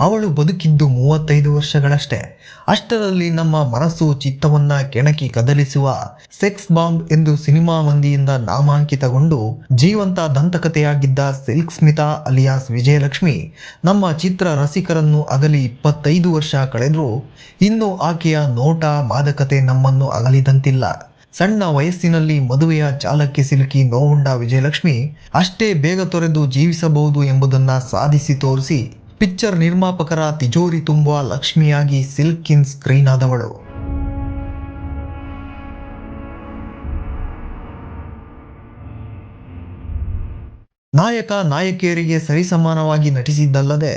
ಅವಳು ಬದುಕಿದ್ದು ಮೂವತ್ತೈದು ವರ್ಷಗಳಷ್ಟೇ. ಅಷ್ಟರಲ್ಲಿ ನಮ್ಮ ಮನಸ್ಸು ಚಿತ್ತವನ್ನ ಕೆಣಕಿ ಕದಲಿಸುವ ಸೆಕ್ಸ್ ಬಾಂಬ್ ಎಂದು ಸಿನಿಮಾ ಮಂದಿಯಿಂದ ನಾಮಾಂಕಿತಗೊಂಡು ಜೀವಂತ ದಂತಕಥೆಯಾಗಿದ್ದ ಸಿಲ್ಕ್ ಸ್ಮಿತಾ ಅಲಿಯಾಸ್ ವಿಜಯಲಕ್ಷ್ಮಿ ನಮ್ಮ ಚಿತ್ರ ರಸಿಕರನ್ನು ಅಗಲಿ ಇಪ್ಪತ್ತೈದು ವರ್ಷ ಕಳೆದರೂ ಇನ್ನು ಆಕೆಯ ನೋಟ ಮಾದಕತೆ ನಮ್ಮನ್ನು ಅಗಲಿದಂತಿಲ್ಲ. ಸಣ್ಣ ವಯಸ್ಸಿನಲ್ಲಿ ಮದುವೆಯ ಚಾಲಕ್ಕೆ ಸಿಲುಕಿ ನೋವುಂಡ ವಿಜಯಲಕ್ಷ್ಮಿ ಅಷ್ಟೇ ಬೇಗ ತೊರೆದು ಜೀವಿಸಬಹುದು ಎಂಬುದನ್ನು ಸಾಧಿಸಿ ತೋರಿಸಿ ಪಿಕ್ಚರ್ ನಿರ್ಮಾಪಕರ ತಿಜೋರಿ ತುಂಬುವ ಲಕ್ಷ್ಮಿಯಾಗಿ ಸಿಲ್ಕ್ ಇನ್ ಸ್ಕ್ರೀನ್ ಆದವಳು. ನಾಯಕ, ನಾಯಕಿಯರಿಗೆ ಸರಿಸಮಾನವಾಗಿ ನಟಿಸಿದ್ದಲ್ಲದೆ,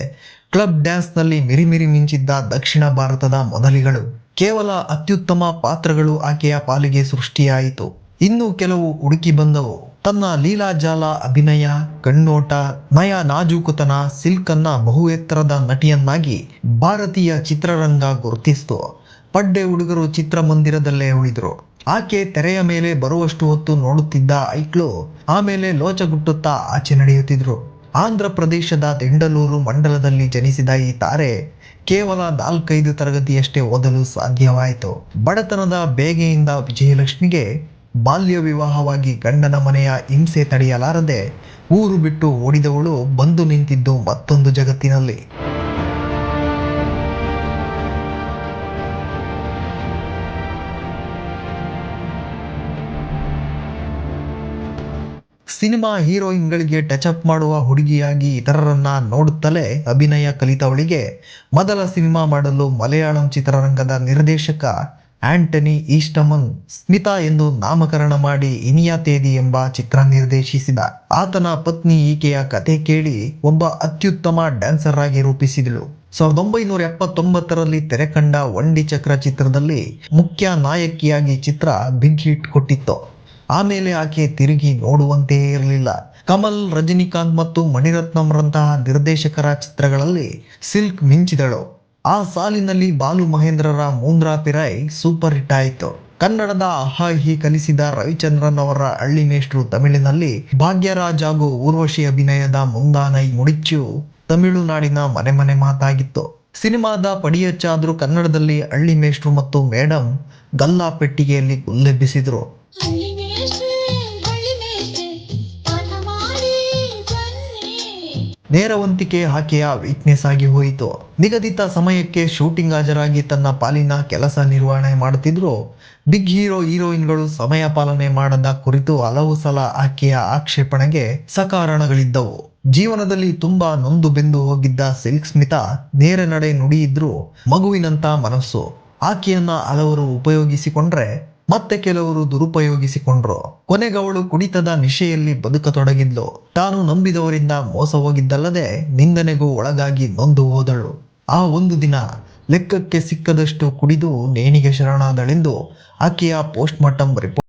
ಕ್ಲಬ್ ಡ್ಯಾನ್ಸ್ನಲ್ಲಿ ಮಿರಿಮಿರಿ ಮಿಂಚಿದ್ದ ದಕ್ಷಿಣ ಭಾರತದ ಮೊದಲಿಗಳು. ಕೇವಲ ಅತ್ಯುತ್ತಮ ಪಾತ್ರಗಳು ಆಕೆಯ ಪಾಲಿಗೆ ಸೃಷ್ಟಿಯಾಯಿತು. ಇನ್ನು ಕೆಲವು ಹುಡುಕಿ ಬಂದವು. ತನ್ನ ಲೀಲಾಜಾಲ ಅಭಿನಯ, ಕಣ್ಣೋಟ, ನಯ ನಾಜೂಕುತನ ಸಿಲ್ಕ್ ಅನ್ನ ಬಹು ಎತ್ತರದ ನಟಿಯನ್ನಾಗಿ ಭಾರತೀಯ ಚಿತ್ರರಂಗ ಗುರುತಿಸ್ತು. ಪಡ್ಡೆ ಹುಡುಗರು ಚಿತ್ರಮಂದಿರದಲ್ಲೇ ಉಳಿದ್ರು. ಆಕೆ ತೆರೆಯ ಮೇಲೆ ಬರುವಷ್ಟು ಹೊತ್ತು ನೋಡುತ್ತಿದ್ದ ಐಕ್ಳು ಆಮೇಲೆ ಲೋಚಗುಟ್ಟುತ್ತಾ ಆಚೆ ನಡೆಯುತ್ತಿದ್ರು. ಆಂಧ್ರ ಪ್ರದೇಶದ ತೆಂಡಲೂರು ಮಂಡಲದಲ್ಲಿ ಜನಿಸಿದ ಈ ತಾರೆ ಕೇವಲ ನಾಲ್ಕೈದು ತರಗತಿಯಷ್ಟೇ ಓದಲು ಸಾಧ್ಯವಾಯಿತು. ಬಡತನದ ಬೇಗೆಯಿಂದ ವಿಜಯಲಕ್ಷ್ಮಿಗೆ ಬಾಲ್ಯ ವಿವಾಹವಾಗಿ ಗಂಡನ ಮನೆಯ ಹಿಂಸೆ ತಡೆಯಲಾರದೆ ಊರು ಬಿಟ್ಟು ಓಡಿದವಳು ಬಂದು ನಿಂತಿದ್ದು ಮತ್ತೊಂದು ಜಗತ್ತಿನಲ್ಲಿ. ಸಿನಿಮಾ ಹೀರೋಯಿನ್ಗಳಿಗೆ ಟಚ್ ಅಪ್ ಮಾಡುವ ಹುಡುಗಿಯಾಗಿ ಇತರರನ್ನ ನೋಡುತ್ತಲೇ ಅಭಿನಯ ಕಲಿತವಳಿಗೆ ಮೊದಲ ಸಿನಿಮಾ ಮಾಡಲು ಮಲಯಾಳಂ ಚಿತ್ರರಂಗದ ನಿರ್ದೇಶಕ ಆಂಟನಿ ಈಸ್ಟಮನ್, ಸ್ಮಿತಾ ಎಂದು ನಾಮಕರಣ ಮಾಡಿ ಇನಿಯಾ ತೇದಿ ಎಂಬ ಚಿತ್ರ ನಿರ್ದೇಶಿಸಿದ. ಆತನ ಪತ್ನಿ ಈಕೆಯ ಕಥೆ ಕೇಳಿ ಒಬ್ಬ ಅತ್ಯುತ್ತಮ ಡ್ಯಾನ್ಸರ್ ಆಗಿ ರೂಪಿಸಿದಳು. ಸಾವಿರದ ಒಂಬೈನೂರ ಎಪ್ಪತ್ತೊಂಬತ್ತರಲ್ಲಿ ತೆರೆ ಕಂಡ ಒಂಡಿ ಚಕ್ರ ಚಿತ್ರದಲ್ಲಿ ಮುಖ್ಯ ನಾಯಕಿಯಾಗಿ ಚಿತ್ರ ಬಿಗ್ ಹಿಟ್ ಕೊಟ್ಟಿತ್ತು ಆಮೇಲೆ ಆಕೆ ತಿರುಗಿ ನೋಡುವಂತೆ ಇರಲಿಲ್ಲ. ಕಮಲ್, ರಜನಿಕಾಂತ್ ಮತ್ತು ಮಣಿರತ್ನಂರಂತಹ ನಿರ್ದೇಶಕರ ಚಿತ್ರಗಳಲ್ಲಿ ಸಿಲ್ಕ್ ಮಿಂಚಿದಳು. ಆ ಸಾಲಿನಲ್ಲಿ ಬಾಲು ಮಹೇಂದ್ರರ ಮೂಂದ್ರಾ ಪಿರಾಯ್ ಸೂಪರ್ ಹಿಟ್ ಆಯಿತು. ಕನ್ನಡದ ಅಹಾಹಿ ಕಲಿಸಿದ ರವಿಚಂದ್ರನ್ ಅವರ ಹಳ್ಳಿ ಮೇಷ್ಟ್ರು ತಮಿಳಿನಲ್ಲಿ ಭಾಗ್ಯರಾಜ್ ಹಾಗೂ ಊರ್ವಶಿ ಅಭಿನಯದ ಮುಂದಾನೈ ಮುಡಿಚ್ಚು ತಮಿಳುನಾಡಿನ ಮನೆ ಮನೆ ಮಾತಾಗಿತ್ತು. ಸಿನಿಮಾದ ಪಡಿಯಚ್ಚಾದ್ರೂ ಕನ್ನಡದಲ್ಲಿ ಹಳ್ಳಿ ಮೇಷ್ಟ್ರು ಮತ್ತು ಮೇಡಮ್ ಗಲ್ಲಾ ಪೆಟ್ಟಿಗೆಯಲ್ಲಿ ಗುಲ್ಲೆಬ್ಬಿಸಿದ್ರು ನೇರವಂತಿಕೆ ಆಕೆಯ ವೀಕ್ನೆಸ್ ಆಗಿ ಹೋಯಿತು. ನಿಗದಿತ ಸಮಯಕ್ಕೆ ಶೂಟಿಂಗ್ ಹಾಜರಾಗಿ ತನ್ನ ಪಾಲಿನ ಕೆಲಸ ನಿರ್ವಹಣೆ ಮಾಡುತ್ತಿದ್ರು ಬಿಗ್ ಹೀರೋ ಹೀರೋಯಿನ್ಗಳು ಸಮಯ ಪಾಲನೆ ಮಾಡದ ಕುರಿತು ಹಲವು ಸಲ ಆಕೆಯ ಆಕ್ಷೇಪಣೆಗೆ ಸಕಾರಣಗಳಿದ್ದವು. ಜೀವನದಲ್ಲಿ ತುಂಬಾ ನೊಂದು ಬೆಂದು ಹೋಗಿದ್ದ ಸಿಲ್ಕ್ ಸ್ಮಿತಾ ನೇರ ನಡೆ ನುಡಿಯಿದ್ರು ಮಗುವಿನಂತ ಮನಸ್ಸು. ಆಕೆಯನ್ನ ಹಲವರು ಉಪಯೋಗಿಸಿಕೊಂಡ್ರೆ ಮತ್ತೆ ಕೆಲವರು ದುರುಪಯೋಗಿಸಿಕೊಂಡ್ರು. ಕೊನೆಗವಳು ಕುಣಿತದ ನಿಶೆಯಲ್ಲಿ ಬದುಕತೊಡಗಿದ್ಲು. ತಾನು ನಂಬಿದವರಿಂದ ಮೋಸ ಹೋಗಿದ್ದಲ್ಲದೆ ನಿಂದನೆಗೂ ಒಳಗಾಗಿ ನೊಂದು ಹೋದಳು. ಆ ಒಂದು ದಿನ ಲೆಕ್ಕಕ್ಕೆ ಸಿಕ್ಕದಷ್ಟು ಕುಡಿದು ನೇಣಿಗೆ ಶರಣಾದಳೆಂದು ಆಕೆಯ ಪೋಸ್ಟ್ ಮಾರ್ಟಮ್ ರಿಪೋರ್ಟ್